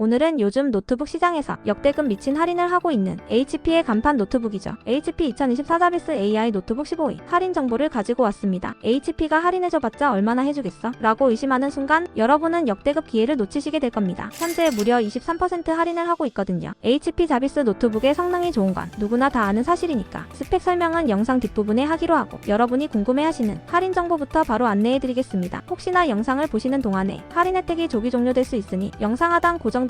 오늘은 요즘 노트북 시장에서 역대급 미친 할인을 하고 있는 HP의 간판 노트북이죠. HP 2024 자비스 AI 노트북 15위 할인 정보를 가지고 왔습니다. HP가 할인해줘봤자 얼마나 해주겠어? 라고 의심하는 순간 여러분은 역대급 기회를 놓치시게 될 겁니다. 현재 무려 23% 할인을 하고 있거든요. HP 자비스 노트북의 성능이 좋은 건 누구나 다 아는 사실이니까 스펙 설명은 영상 뒷부분에 하기로 하고 여러분이 궁금해하시는 할인 정보부터 바로 안내해드리겠습니다. 혹시나 영상을 보시는 동안에 할인 혜택이 조기 종료될 수 있으니 영상 하단 고정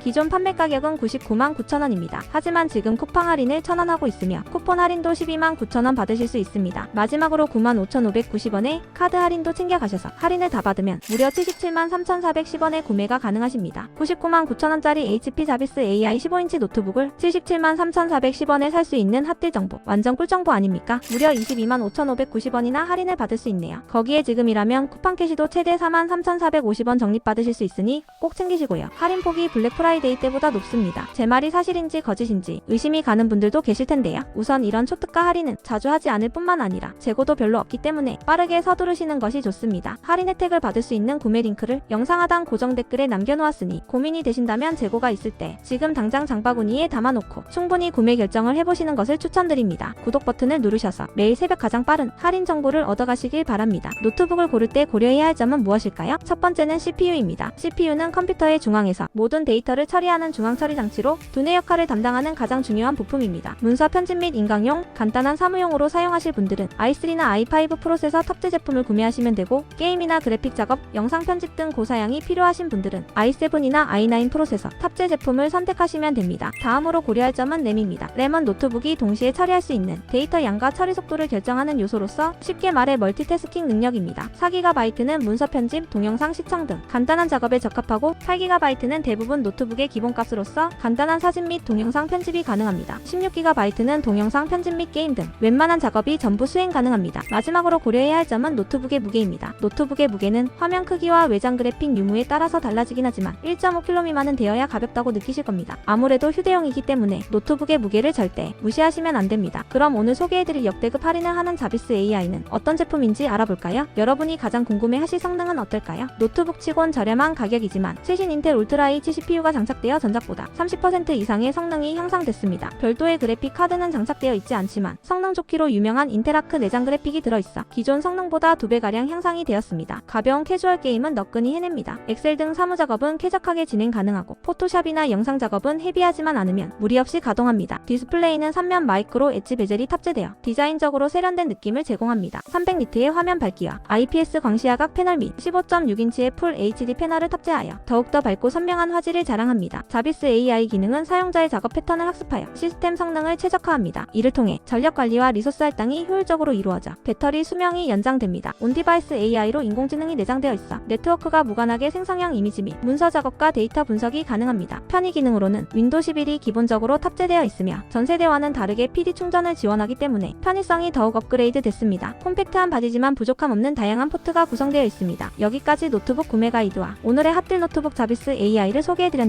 기존 판매 가격은 99만 9천원입니다. 하지만 지금 쿠팡 할인을 1,000원 하고 있으며 쿠폰 할인도 12만 9천원 받으실 수 있습니다. 마지막으로 9만 5,590원에 카드 할인도 챙겨가셔서 할인을 다 받으면 무려 77만 3,410원에 구매가 가능하십니다. 99만 9천원짜리 HP 자비스 AI 15인치 노트북을 77만 3,410원에 살 수 있는 핫딜 정보. 완전 꿀 정보 아닙니까? 무려 22만 5,590원이나 할인을 받을 수 있네요. 거기에 지금이라면 쿠팡 캐시도 최대 4만 3,450원 적립받으실 수 있으니 꼭 챙기시고요. 할인 폭이 블랙 프라이 데이 때보다 높습니다. 제 말이 사실인지 거짓인지 의심이 가는 분들도 계실 텐데요. 우선 이런 초특가 할인은 자주 하지 않을 뿐만 아니라 재고도 별로 없기 때문에 빠르게 서두르시는 것이 좋습니다. 할인 혜택을 받을 수 있는 구매 링크를 영상 하단 고정 댓글에 남겨놓았으니 고민이 되신다면 재고가 있을 때 지금 당장 장바구니에 담아놓고 충분히 구매 결정을 해보시는 것을 추천드립니다. 구독 버튼을 누르셔서 매일 새벽 가장 빠른 할인 정보를 얻어가시길 바랍니다. 노트북을 고를 때 고려해야 할 점은 무엇일까요? 첫 번째는 CPU입니다. CPU는 컴퓨터의 중앙에서 모든 데이터를 처리하는 중앙 처리 장치로 두뇌 역할을 담당하는 가장 중요한 부품입니다. 문서 편집 및 인강용, 간단한 사무용으로 사용하실 분들은 i3나 i5 프로세서 탑재 제품을 구매하시면 되고 게임이나 그래픽 작업, 영상 편집 등 고사양이 필요하신 분들은 i7이나 i9 프로세서 탑재 제품을 선택하시면 됩니다. 다음으로 고려할 점은 램입니다. 램은 노트북이 동시에 처리할 수 있는 데이터 양과 처리 속도를 결정하는 요소로서 쉽게 말해 멀티태스킹 능력입니다. 4GB는 문서 편집, 동영상 시청 등 간단한 작업에 적합하고 8GB는 대부분 노트북 의 기본값으로서 간단한 사진 및 동영상 편집이 가능합니다. 16GB는 동영상 편집 및 게임 등 웬만한 작업이 전부 수행 가능합니다. 마지막으로 고려해야 할 점은 노트북의 무게입니다. 노트북의 무게는 화면 크기와 외장 그래픽 유무에 따라서 달라지긴 하지만 1.5kg 미만은 되어야 가볍다고 느끼실 겁니다. 아무래도 휴대용이기 때문에 노트북의 무게를 절대 무시하시면 안 됩니다. 그럼 오늘 소개해드릴 역대급 할인을 하는 자비스 AI는 어떤 제품인지 알아볼까요? 여러분이 가장 궁금해하실 성능은 어떨까요? 노트북 치곤 저렴한 가격이지만 최신 인텔 울트라 H CPU가 장착되어 전작보다 30% 이상의 성능이 향상됐습니다. 별도의 그래픽 카드는 장착되어 있지 않지만 성능 좋기로 유명한 인텔아크 내장 그래픽이 들어있어 기존 성능보다 2배가량 향상이 되었습니다. 가벼운 캐주얼 게임은 너끈히 해냅니다. 엑셀 등 사무 작업은 쾌적하게 진행 가능하고 포토샵이나 영상 작업은 헤비하지만 않으면 무리 없이 가동합니다. 디스플레이는 3면 마이크로 엣지 베젤이 탑재되어 디자인적으로 세련된 느낌을 제공합니다. 300니트의 화면 밝기와 IPS 광시야각 패널 및 15.6인치의 풀 HD 패널을 탑재하여 더욱더 밝고 선명한 화질을 자랑합니다. 자비스 AI 기능은 사용자의 작업 패턴을 학습하여 시스템 성능을 최적화합니다. 이를 통해 전력 관리와 리소스 할당이 효율적으로 이루어져 배터리 수명이 연장됩니다. 온디바이스 AI로 인공지능이 내장되어 있어 네트워크가 무관하게 생성형 이미지 및 문서 작업과 데이터 분석이 가능합니다. 편의 기능으로는 윈도우 11이 기본적으로 탑재되어 있으며 전 세대와는 다르게 PD 충전을 지원하기 때문에 편의성이 더욱 업그레이드 됐습니다. 콤팩트한 바디지만 부족함 없는 다양한 포트가 구성되어 있습니다. 여기까지 노트북 구매 가이드와 오늘의 핫딜 노트북 자비스 AI를 소개해드렸